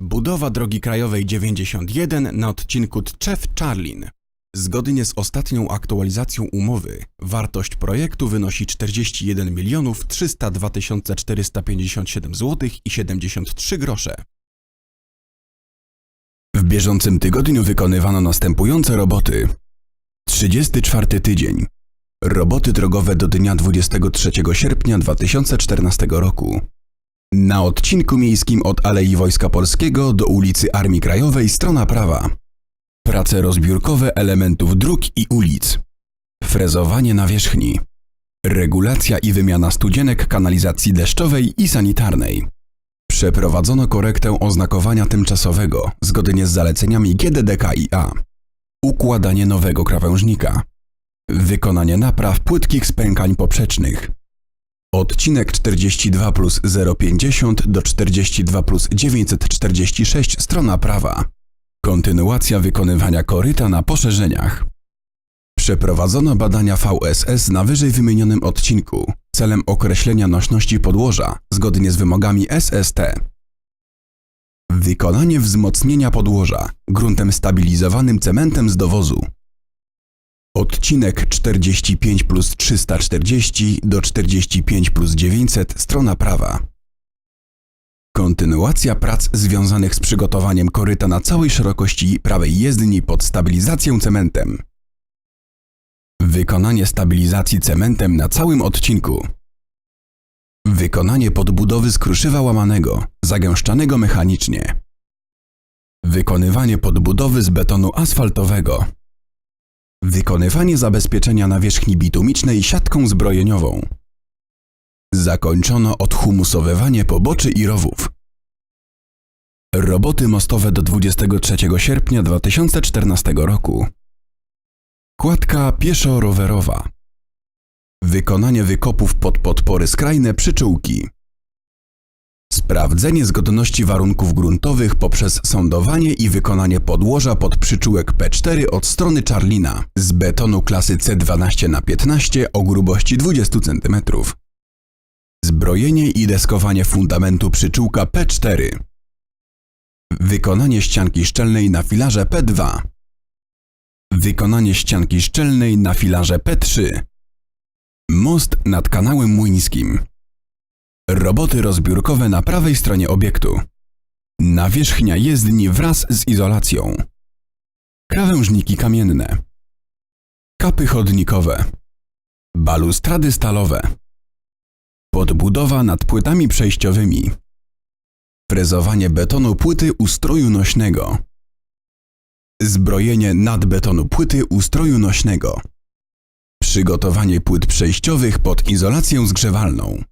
Budowa drogi krajowej 91 na odcinku Tczew-Czarlin. Zgodnie z ostatnią aktualizacją umowy, wartość projektu wynosi 41 milionów 302 457 zł i 73 grosze. W bieżącym tygodniu wykonywano następujące roboty. 34 tydzień. Roboty drogowe do dnia 23 sierpnia 2014 roku. Na odcinku miejskim od Alei Wojska Polskiego do ulicy Armii Krajowej strona prawa. Prace rozbiórkowe elementów dróg i ulic. Frezowanie nawierzchni. Regulacja i wymiana studzienek kanalizacji deszczowej i sanitarnej. Przeprowadzono korektę oznakowania tymczasowego zgodnie z zaleceniami GDDKiA. Układanie nowego krawężnika. Wykonanie napraw płytkich spękań poprzecznych. Odcinek 42 plus 050 do 42 plus 946 strona prawa. Kontynuacja wykonywania koryta na poszerzeniach. Przeprowadzono badania VSS na wyżej wymienionym odcinku celem określenia nośności podłoża zgodnie z wymogami SST. Wykonanie wzmocnienia podłoża gruntem stabilizowanym cementem z dowozu. Odcinek 45 plus 340 do 45 plus 900 strona prawa. Kontynuacja prac związanych z przygotowaniem koryta na całej szerokości prawej jezdni pod stabilizację cementem. Wykonanie stabilizacji cementem na całym odcinku. Wykonanie podbudowy z kruszywa łamanego, zagęszczanego mechanicznie. Wykonywanie podbudowy z betonu asfaltowego. Wykonywanie zabezpieczenia nawierzchni bitumicznej siatką zbrojeniową. Zakończono odhumusowywanie poboczy i rowów. Roboty mostowe do 23 sierpnia 2014 roku. Kładka pieszo-rowerowa. Wykonanie wykopów pod podpory skrajne przyczółki. Sprawdzenie zgodności warunków gruntowych poprzez sądowanie i wykonanie podłoża pod przyczółek P4 od strony Czarlina z betonu klasy C12 na 15 o grubości 20 cm. Zbrojenie i deskowanie fundamentu przyczółka P4. Wykonanie ścianki szczelnej na filarze P2. Wykonanie ścianki szczelnej na filarze P3. Most nad kanałem młyńskim. Roboty rozbiórkowe na prawej stronie obiektu. Nawierzchnia jezdni wraz z izolacją. Krawężniki kamienne. Kapy chodnikowe. Balustrady stalowe. Podbudowa nad płytami przejściowymi. Frezowanie betonu płyty ustroju nośnego. Zbrojenie nadbetonu płyty ustroju nośnego. Przygotowanie płyt przejściowych pod izolację zgrzewalną.